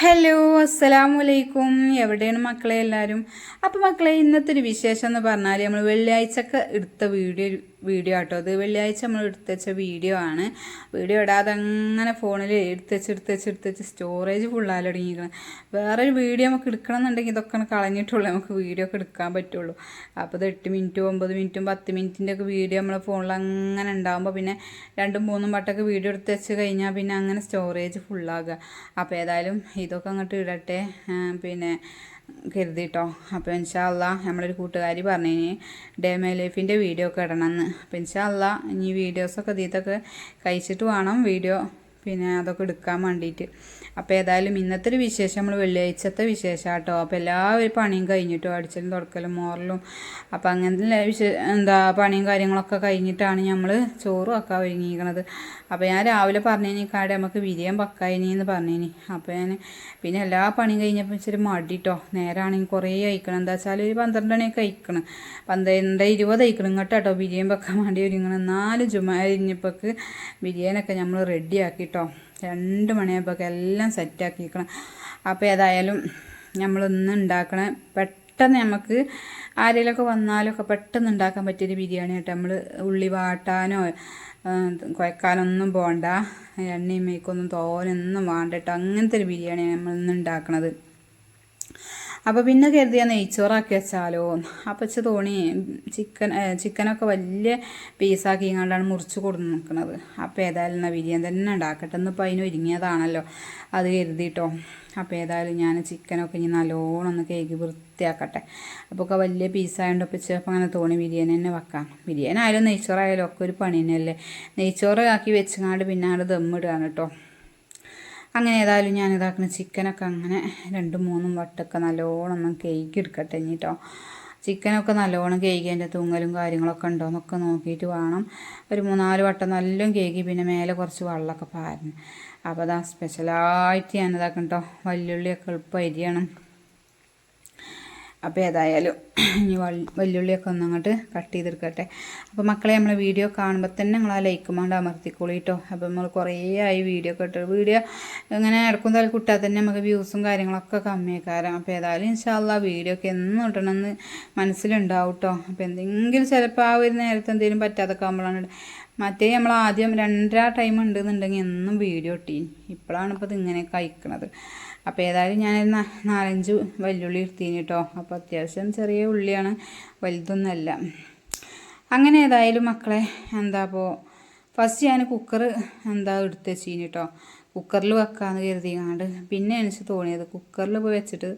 Hello അസ്സലാമലൈക്കും എവിടെയാണ് മക്കളെ എല്ലാവരും? അപ്പോൾ മക്കളെ ഇന്നത്തെ ഒരു വിശേഷം എന്ന് പറഞ്ഞാൽ നമ്മൾ വെള്ളിയാഴ്ചക്ക് എടുത്ത വീഡിയോ വീഡിയോ ആട്ടോ. അത് വെള്ളിയാഴ്ച നമ്മൾ എടുത്തുവെച്ച വീഡിയോ ആണ്. വീഡിയോ ഇടാതെ അങ്ങനെ ഫോണിൽ എടുത്തുവെച്ച് എടുത്തുവെച്ച് എടുത്തുവെച്ച് സ്റ്റോറേജ് ഫുള്ളായി തുടങ്ങിയിരിക്കണം. വേറൊരു വീഡിയോ നമുക്ക് എടുക്കണം എന്നുണ്ടെങ്കിൽ ഇതൊക്കെ കളഞ്ഞിട്ടുള്ളൂ നമുക്ക് വീഡിയോ ഒക്കെ എടുക്കാൻ പറ്റുള്ളൂ. അപ്പോൾ ഇത് എട്ട് മിനിറ്റും ഒമ്പത് മിനിറ്റും പത്ത് മിനിറ്റിന്റെ ഒക്കെ വീഡിയോ നമ്മളെ ഫോണിൽ അങ്ങനെ ഉണ്ടാകുമ്പോൾ പിന്നെ രണ്ടും മൂന്നും വട്ടമൊക്കെ വീഡിയോ എടുത്ത് വെച്ച് കഴിഞ്ഞാൽ പിന്നെ അങ്ങനെ സ്റ്റോറേജ് ഫുള്ളാകുക അപ്പോൾ ഏതായാലും ഇതൊക്കെ അങ്ങോട്ട് ഇടട്ടെ. ആ, പിന്നെ കരുതിട്ടോ. അപ്പോൾ ഇൻഷാല്ല നമ്മളൊരു കൂട്ടുകാരി പറഞ്ഞിനി ഡേമേ ലൈഫിന്റെ വീഡിയോ ഒക്കെ ഇടണമെന്ന് അപ്പോൾ ഇൻഷാല്ല ഇനി വീഡിയോസൊക്കെ ഇതിത്തൊക്കെ കഴിച്ചിട്ട് വേണം വീഡിയോ പിന്നെ അതൊക്കെ എടുക്കാൻ വേണ്ടിയിട്ട് അപ്പോൾ ഏതായാലും ഇന്നത്തെ ഒരു വിശേഷം നമ്മൾ വെള്ളിയാഴ്ചത്തെ വിശേഷം കേട്ടോ അപ്പോൾ എല്ലാവരും പണിയും കഴിഞ്ഞിട്ടോ. അടിച്ചലും തുടക്കലും മോറലും. അപ്പോൾ അങ്ങനത്തെ വിശേ എന്താ പണിയും കാര്യങ്ങളൊക്കെ കഴിഞ്ഞിട്ടാണ് നമ്മൾ ചോറും ഒക്കെ ഒരുങ്ങിയിരിക്കണത്. അപ്പോൾ ഞാൻ രാവിലെ പറഞ്ഞിനി കാടെ നമുക്ക് വിരിയം വെക്കായിനി എന്ന് പറഞ്ഞിനി. അപ്പോൾ ഞാൻ പിന്നെ എല്ലാ പണിയും കഴിഞ്ഞപ്പോൾ ഇച്ചിരി മടിട്ടോ. നേരാണെങ്കിൽ കുറേ അയക്കണം എന്താ വെച്ചാൽ ഒരു പന്ത്രണ്ട് മണിയൊക്കെ അയക്കണം പന്ത്രണ്ട് ഇരുപത് അയക്കണം കേട്ടോ ബിരിയാണി വെക്കാൻ വേണ്ടി ഒരുങ്ങണം. നാല് കഴിഞ്ഞപ്പോൾ ബിരിയാണിയൊക്കെ നമ്മൾ റെഡിയാക്കിട്ടോ രണ്ട് മണിയായപ്പോൾ എല്ലാം സെറ്റാക്കിക്കണം അപ്പോൾ ഏതായാലും നമ്മളൊന്നും ഉണ്ടാക്കണ പെട്ടെന്ന് നമുക്ക് ആരെങ്കിലുമൊക്കെ വന്നാലൊക്കെ പെട്ടെന്ന് ഉണ്ടാക്കാൻ പറ്റിയൊരു ബിരിയാണി കേട്ടോ. നമ്മൾ ഉള്ളി വാട്ടാനോ കുഴക്കാനൊന്നും പോകണ്ട എണ്ണയും മേക്കൊന്നും തോനൊന്നും വേണ്ട കേട്ടോ. അങ്ങനത്തെ ഒരു ബിരിയാണിയാണ് നമ്മൾ ഉണ്ടാക്കണത്. അപ്പോൾ പിന്നെ കരുതിയ നെയ്ച്ചോറാക്കി വെച്ചാലോ? അപ്പം വെച്ച് തോണി ചിക്കൻ ചിക്കനൊക്കെ വലിയ പീസാക്കി കണ്ടാണ് മുറിച്ച് കൊടുന്ന് നിൽക്കുന്നത് അപ്പോൾ ഏതായാലും എന്നാൽ ബിരിയാണി തന്നെ ഉണ്ടാക്കട്ടെ. എന്നിപ്പോൾ അതിന് ഒരുങ്ങിയതാണല്ലോ. അത് കരുതിയിട്ടോ അപ്പോൾ ഏതായാലും ഞാൻ ചിക്കനൊക്കെ ഇനി നല്ലോണം ഒന്ന് കേക്ക് വൃത്തിയാക്കട്ടെ. അപ്പോൾ ഒക്കെ വലിയ പീസായതുകൊണ്ട് അപ്പോൾ ചിലപ്പോൾ അങ്ങനെ തോണി ബിരിയാണി തന്നെ വെക്കാം. ബിരിയാണി ആയാലും നെയ്ച്ചോറായാലും ഒക്കെ ഒരു പണി തന്നെയല്ലേ? നെയ്ച്ചോറ് ആക്കി വെച്ചങ്ങാണ്ട് പിന്നെ അങ്ങോട്ട് ദമ്മിടുകയാണ് കേട്ടോ. അങ്ങനെ ഏതായാലും ഞാൻ ഇതാക്കുന്ന ചിക്കനൊക്കെ അങ്ങനെ രണ്ടും മൂന്നും വട്ടൊക്കെ നല്ലോണം ഒന്നും കേക്ക് എടുക്കട്ടെ ഇനിട്ടോ. ചിക്കനൊക്കെ നല്ലോണം കേക്ക് അതിന്റെ തൂങ്ങലും കാര്യങ്ങളൊക്കെ ഉണ്ടോ എന്നൊക്കെ നോക്കിയിട്ട് വേണം. ഒരു മൂന്നാൽ വട്ടം നല്ലോണം കേക്ക് പിന്നെ മേലെ കുറച്ച് വെള്ളമൊക്കെ പാരണം. അപ്പോൾ അതാ സ്പെഷ്യലായിട്ട് ഞാൻ ഇതാക്കണം കേട്ടോ വല്യുള്ളിയൊക്കെ എളുപ്പം അരിയണം. അപ്പോൾ ഏതായാലും ഇനി വെല്ലുള്ളിയൊക്കെ ഒന്ന് അങ്ങോട്ട് കട്ട് ചെയ്തെടുക്കട്ടെ. അപ്പോൾ മക്കളെ നമ്മൾ വീഡിയോ കാണുമ്പോൾ തന്നെ നിങ്ങൾ ആ ലൈക്ക് മാണ്ട് അമർത്തിക്കോളൂ കേട്ടോ അപ്പോൾ നമ്മൾ കുറേ ആയി വീഡിയോ ഒക്കെ ഇട്ടു. വീഡിയോ ഇങ്ങനെ ഇടക്കും തല കുട്ടാൽ തന്നെ നമുക്ക് വ്യൂസും കാര്യങ്ങളൊക്കെ കമ്മിയാക്കാരം. അപ്പോൾ ഏതായാലും ഇൻഷാല്ല വീഡിയോ ഒക്കെ എന്നും ഇടണമെന്ന് മനസ്സിലുണ്ടാവും കേട്ടോ അപ്പോൾ എന്തെങ്കിലും ചിലപ്പോൾ ആ ഒരു നേരത്തെ എന്തെങ്കിലും പറ്റാതൊക്കെ ആകുമ്പോഴാണ്. മറ്റേ നമ്മൾ ആദ്യം രണ്ടര ടൈം ഉണ്ടെന്നുണ്ടെങ്കിൽ എന്നും വീഡിയോ ഇട്ടീനി. ഇപ്പോഴാണ് ഇപ്പോൾ ഇത് ഇങ്ങനെയൊക്കെ അയക്കണത് അപ്പോൾ ഏതായാലും ഞാൻ നാലഞ്ച് വലിയുള്ളി എടുത്തീനി കേട്ടോ അപ്പോൾ അത്യാവശ്യം ചെറിയ ഉള്ളിയാണ് വലുതൊന്നുമല്ല. അങ്ങനെ ഏതായാലും മക്കളെ എന്താ അപ്പോൾ ഫസ്റ്റ് ഞാൻ കുക്കർ എന്താ എടുത്ത് വെച്ചീന് കേട്ടോ കുക്കറിൽ വെക്കാമെന്ന് കരുതിങ്ങാണ്ട് പിന്നെ എനിക്ക് തോന്നിയത് കുക്കറിൽ പോയി വെച്ചിട്ട്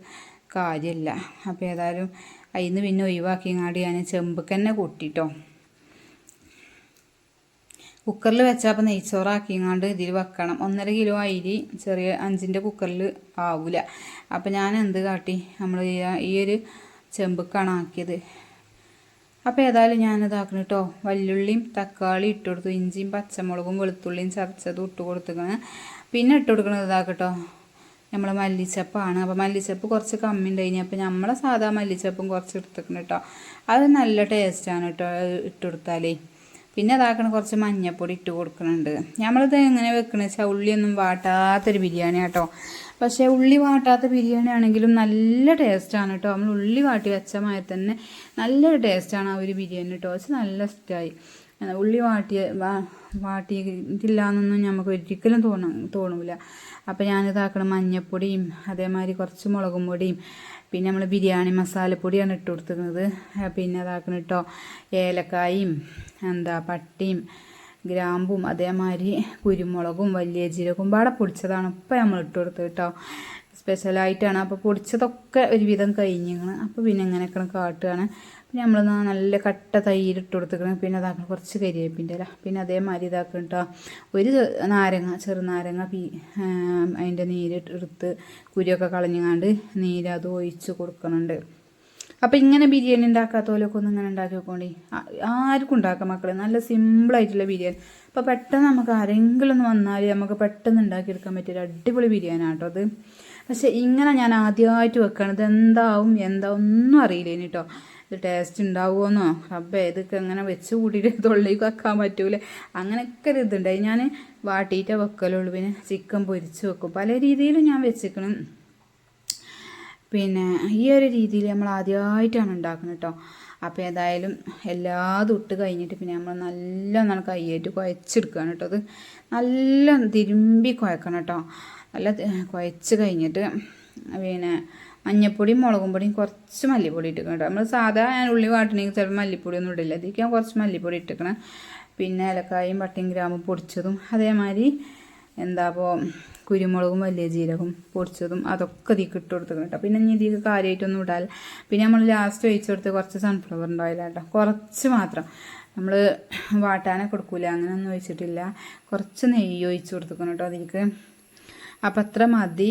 കാര്യമില്ല അപ്പോൾ ഏതായാലും അതിൽ നിന്ന് പിന്നെ ഒഴിവാക്കിങ്ങാണ്ട് ഞാൻ ചെമ്പക്ക് തന്നെ കുക്കറിൽ വെച്ചാൽ അപ്പോൾ നെയ്ച്ചോറാക്കിങ്ങാണ്ട് ഇതിൽ വെക്കണം. ഒന്നര കിലോ അരി ചെറിയ അഞ്ചിന്റെ കുക്കറിൽ ആവില്ല അപ്പോൾ ഞാൻ എന്ത് കാട്ടി? നമ്മൾ ഈ ഒരു ചെമ്പക്കാണ് ആക്കിയത്. അപ്പോൾ ഏതായാലും ഞാൻ ഇതാക്കണം കേട്ടോ വല്ലുള്ളിയും തക്കാളി ഇട്ട് കൊടുത്തു. ഇഞ്ചിയും പച്ചമുളകും വെളുത്തുള്ളിയും ചതച്ചതും ഇട്ട് കൊടുത്തുക്കണം. പിന്നെ ഇട്ട് കൊടുക്കണത് ഇതാക്കട്ടോ നമ്മൾ മല്ലിച്ചപ്പാണ്. അപ്പോൾ മല്ലിച്ചപ്പ് കുറച്ച് കമ്മി ഉണ്ടായിനി അപ്പോൾ നമ്മളെ സാധാ മല്ലിച്ചപ്പും കുറച്ച് എടുത്തേക്കണം കേട്ടോ അത് നല്ല ടേസ്റ്റാണ് കേട്ടോ ഇട്ട് കൊടുത്താലേ. പിന്നെ അതാക്കണ കുറച്ച് മഞ്ഞപ്പൊടി ഇട്ട് കൊടുക്കുന്നുണ്ട് നമ്മളിത് എങ്ങനെ വെക്കണ? വെച്ചാൽ ഉള്ളിയൊന്നും വാട്ടാത്തൊരു ബിരിയാണി കേട്ടോ പക്ഷേ ഉള്ളി വാട്ടാത്ത ബിരിയാണി ആണെങ്കിലും നല്ല ടേസ്റ്റാണ് കേട്ടോ നമ്മൾ ഉള്ളി വാട്ടി വെച്ച മാതിരി തന്നെ നല്ലൊരു ടേസ്റ്റാണ് ആ ഒരു ബിരിയാണി കേട്ടോ പക്ഷെ നല്ല ഇഷ്ടമായി ഉള്ളി വാട്ടിയ വാട്ടിയിട്ടില്ല എന്നൊന്നും നമുക്ക് ഒരിക്കലും തോന്നും തോന്നൂല. അപ്പോൾ ഞാനിതാക്കണം മഞ്ഞപ്പൊടിയും അതേമാതിരി കുറച്ച് മുളകും പൊടിയും പിന്നെ നമ്മൾ ബിരിയാണി മസാലപ്പൊടിയാണ് ഇട്ട് കൊടുത്തിരുന്നത് പിന്നെ അതാക്കണം കേട്ടോ ഏലക്കായും എന്താ പട്ടിയും ഗ്രാമ്പും അതേമാതിരി കുരുമുളകും വലിയ ജീരകവും പാടെ പൊടിച്ചതാണ് ഇപ്പം നമ്മൾ ഇട്ട് കൊടുത്തത് കേട്ടോ. സ്പെഷ്യലായിട്ടാണ് അപ്പോൾ പൊടിച്ചതൊക്കെ ഒരുവിധം കഴിഞ്ഞിങ്ങനെ. അപ്പോൾ പിന്നെ ഇങ്ങനെയൊക്കെ കാട്ടുകയാണ് പിന്നെ നമ്മൾ നല്ല കട്ട തൈര് ഇട്ട് കൊടുത്തിക്കണം പിന്നെ അതാക്കണം കുറച്ച് കരിയേപ്പിന്റെ അല്ല പിന്നെ അതേമാതിരി ഇതാക്കണം കേട്ടോ ഒരു നാരങ്ങ ചെറുനാരങ്ങ പീ അതിന്റെ നീര് എടുത്ത് കുരിയൊക്കെ കളഞ്ഞുകൊണ്ട് നീര് അത് ഒഴിച്ച് കൊടുക്കുന്നുണ്ട് അപ്പം ഇങ്ങനെ ബിരിയാണി ഉണ്ടാക്കാത്ത പോലെയൊക്കെ ഒന്ന് ഇങ്ങനെ ഉണ്ടാക്കി നോക്കോണ്ടി. ആർക്കും ഉണ്ടാക്കാം മക്കളെ. നല്ല സിമ്പിളായിട്ടുള്ള ബിരിയാണി. അപ്പോൾ പെട്ടെന്ന് നമുക്ക് ആരെങ്കിലും ഒന്ന് വന്നാൽ നമുക്ക് പെട്ടെന്ന് ഉണ്ടാക്കിയെടുക്കാൻ പറ്റിയൊരു അടിപൊളി ബിരിയാണി ആട്ടോ അത്. പക്ഷേ ഇങ്ങനെ ഞാൻ ആദ്യമായിട്ട് വെക്കുകയാണ് ഇത് എന്താവും എന്താ ഒന്നും അറിയില്ല ഇനി കേട്ടോ ഇത് ടേസ്റ്റ് ഉണ്ടാവുമോന്നോ റബ്ബേ ഇതൊക്കെ അങ്ങനെ വെച്ച് കൂട്ടിയിട്ട് തൊള്ളിക്ക് വെക്കാൻ പറ്റൂല? അങ്ങനെയൊക്കെ ഒരു ഇതുണ്ടായി ഞാൻ വാട്ടിയിട്ടേ വെക്കലുള്ളൂ. പിന്നെ ചിക്കൻ പൊരിച്ച് വെക്കും. പല രീതിയിലും ഞാൻ വെച്ചിക്കണം. പിന്നെ ഈ ഒരു രീതിയിൽ നമ്മൾ ആദ്യമായിട്ടാണ് ഉണ്ടാക്കുന്നത് കേട്ടോ അപ്പോൾ ഏതായാലും എല്ലാതും ഇട്ട് കഴിഞ്ഞിട്ട് പിന്നെ നമ്മൾ നല്ലോണം കൈയേറ്റ് കുഴച്ചെടുക്കുകയാണ് കേട്ടോ അത്. നല്ല തിരുമ്പി കുഴക്കണം കേട്ടോ. നല്ല കുഴച്ച് കഴിഞ്ഞിട്ട് പിന്നെ മഞ്ഞപ്പൊടിയും മുളകും പൊടിയും കുറച്ച് മല്ലിപ്പൊടി ഇട്ടിക്കണം കേട്ടോ. നമ്മൾ സാധാ ഞാൻ ഉള്ളി വാട്ടണമെങ്കിൽ ചിലപ്പോൾ മല്ലിപ്പൊടി ഒന്നും ഇടില്ല. അതിലേക്ക് ഞാൻ കുറച്ച് മല്ലിപ്പൊടി ഇട്ടിക്കണം. പിന്നെ ഏലക്കായും പട്ടയും ഗ്രാമ്പും പൊടിച്ചതും അതേമാതിരി എന്താ അപ്പോൾ കുരുമുളകും വലിയ ജീരകം പൊടിച്ചതും അതൊക്കെ ഇതിൽ ഇട്ട് കൊടുത്തു കേട്ടോ. പിന്നെ ഇനി ഇതിൽ കാര്യമായിട്ടൊന്നും ഇടാൽ പിന്നെ നമ്മൾ ലാസ്റ്റ് ഒഴിച്ചു കൊടുത്ത് കുറച്ച് സൺഫ്ലവർ ഉണ്ടാവില്ല കേട്ടോ. കുറച്ച് മാത്രം. നമ്മൾ വാട്ടാനൊക്കെ കൊടുക്കില്ല അങ്ങനെയൊന്നും ഒഴിച്ചിട്ടില്ല. കുറച്ച് നെയ്യ് ഒഴിച്ചു കൊടുത്തിക്കണം കേട്ടോ അതിലേക്ക്. അപ്പം അത്ര മതി.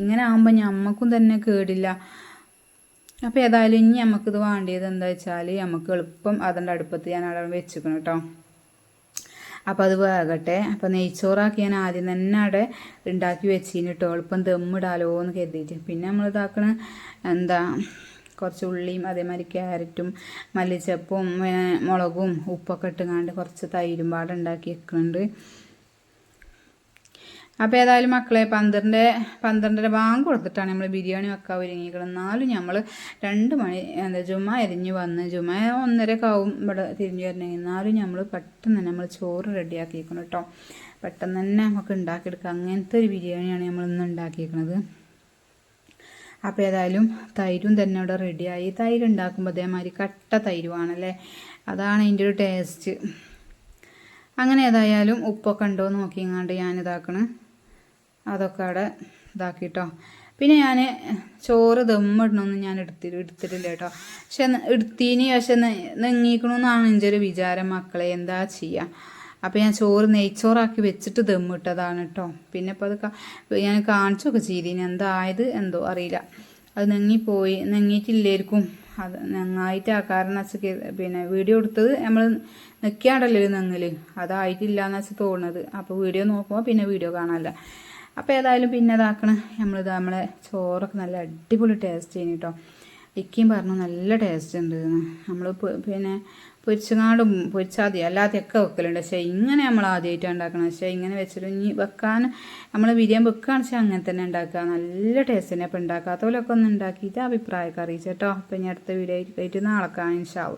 ഇങ്ങനെ ആകുമ്പോൾ ഞമ്മക്കും തന്നെ കേടില്ല. അപ്പോൾ ഏതായാലും ഇനി നമുക്കിത് വേണ്ടിയത് എന്താ വെച്ചാൽ നമുക്ക് എളുപ്പം അതിന്റെ അടുപ്പത്ത് ഞാൻ അവിടെ വെച്ചിക്കണം കേട്ടോ. അപ്പോൾ അത് വേകട്ടെ. അപ്പോൾ നെയ്ച്ചോറാക്കി ഞാൻ ആദ്യം തന്നെ അവിടെ ഉണ്ടാക്കി വെച്ചിന് കേട്ടോ എളുപ്പം ദമ്മിടാലോ എന്ന് കരുതിയിട്ട് പിന്നെ നമ്മൾ ഇതാക്കണ എന്താ കുറച്ച് ഉള്ളിയും അതേമാതിരി ക്യാരറ്റും മല്ലിച്ചപ്പും മുളകും ഉപ്പൊക്കെ ഇട്ടുങ്ങാണ്ട് കുറച്ച് തൈരും പാടുണ്ടാക്കി വെക്കുന്നുണ്ട് അപ്പോൾ ഏതായാലും മക്കളെ പന്ത്രണ്ട് പന്ത്രണ്ടര ഭാഗം കൊടുത്തിട്ടാണ് നമ്മൾ ബിരിയാണി വെക്കാൻ ഒരുങ്ങിക്കണം എന്നാലും നമ്മൾ രണ്ട് മണി എന്താ ജുമ എരിഞ്ഞ് വന്ന് ജുമ ഒന്നരക്ക് ആവും ഇവിടെ തിരിഞ്ഞു വരണമെങ്കിൽ എന്നാലും നമ്മൾ പെട്ടെന്ന് തന്നെ നമ്മൾ ചോറ് റെഡിയാക്കിയിരിക്കണം കേട്ടോ പെട്ടെന്ന് തന്നെ നമുക്ക് ഉണ്ടാക്കിയെടുക്കാം. അങ്ങനത്തെ ഒരു ബിരിയാണിയാണ് നമ്മൾ ഇന്ന് ഉണ്ടാക്കിയിരിക്കുന്നത് അപ്പോൾ ഏതായാലും തൈരും തന്നെ ഇവിടെ റെഡിയായി. തൈര് ഉണ്ടാക്കുമ്പോൾ അതേമാതിരി കട്ട തൈരുവാണല്ലേ? അതാണ് അതിന്റെ ഒരു ടേസ്റ്റ്. അങ്ങനെ ഏതായാലും ഉപ്പൊക്കെ ഉണ്ടോ എന്ന് നോക്കിങ്ങാണ്ട് ഞാൻ ഇതാക്കണ് അതൊക്കെ അവിടെ ഇതാക്കിട്ടോ. പിന്നെ ഞാൻ ചോറ് ദമ്മിടണമെന്ന് ഞാൻ എടുത്തി എടുത്തിട്ടില്ല കേട്ടോ. പക്ഷെ എടുത്തീനി പക്ഷെ നെങ്ങിക്കണമെന്നാണ് എന്റെ ഒരു വിചാരം മക്കളെ. എന്താ ചെയ്യുക അപ്പോൾ ഞാൻ ചോറ് നെയ്ച്ചോറാക്കി വെച്ചിട്ട് ദമ്മിട്ടതാണ് കേട്ടോ. പിന്നെ ഇപ്പോൾ അത് ഞാൻ കാണിച്ചൊക്കെ ചെയ്തിന്. എന്തായത് എന്തോ അറിയില്ല. അത് നെങ്ങിപ്പോയി. നെങ്ങിയിട്ടില്ലായിരിക്കും അത് നന്നായിട്ട് ആ കാരണം വെച്ചാൽ പിന്നെ വീഡിയോ എടുത്തത് നമ്മൾ നിൽക്കാണ്ടല്ലോ നെങ്ങൽ? അതായിട്ടില്ല എന്ന് വെച്ചാൽ തോന്നുന്നത് അപ്പോൾ വീഡിയോ നോക്കുമ്പോൾ പിന്നെ വീഡിയോ കാണാമല്ല അപ്പോൾ ഏതായാലും പിന്നെ ഇതാക്കണം. നമ്മളിത് നമ്മളെ ചോറൊക്കെ നല്ല അടിപൊളി ടേസ്റ്റ് ചെയ്യുന്നു കേട്ടോ ഇക്കയും പറഞ്ഞു നല്ല ടേസ്റ്റ് ഉണ്ട് നമ്മൾ പിന്നെ പൊരിച്ചങ്ങാടും പൊരിച്ചാതി അല്ലാതെയൊക്കെ വെക്കലുണ്ട്. പക്ഷേ ഇങ്ങനെ നമ്മൾ ആദ്യമായിട്ടാണ് ഉണ്ടാക്കണം പക്ഷേ ഇങ്ങനെ വെച്ചിട്ട് ഇനി വെക്കാൻ നമ്മൾ ബിരിയാണി വെക്കുകയാണ് വെച്ചാൽ അങ്ങനെ തന്നെ ഉണ്ടാക്കുക നല്ല ടേസ്റ്റ് തന്നെ. അപ്പോൾ പോലെയൊക്കെ ഒന്ന് ഉണ്ടാക്കിയിട്ട് അഭിപ്രായമൊക്കെ അറിയിച്ചേട്ടോ അപ്പോൾ ഇനി അടുത്ത വീഡിയോ ആയിട്ട് നാളെ ഇൻഷാവും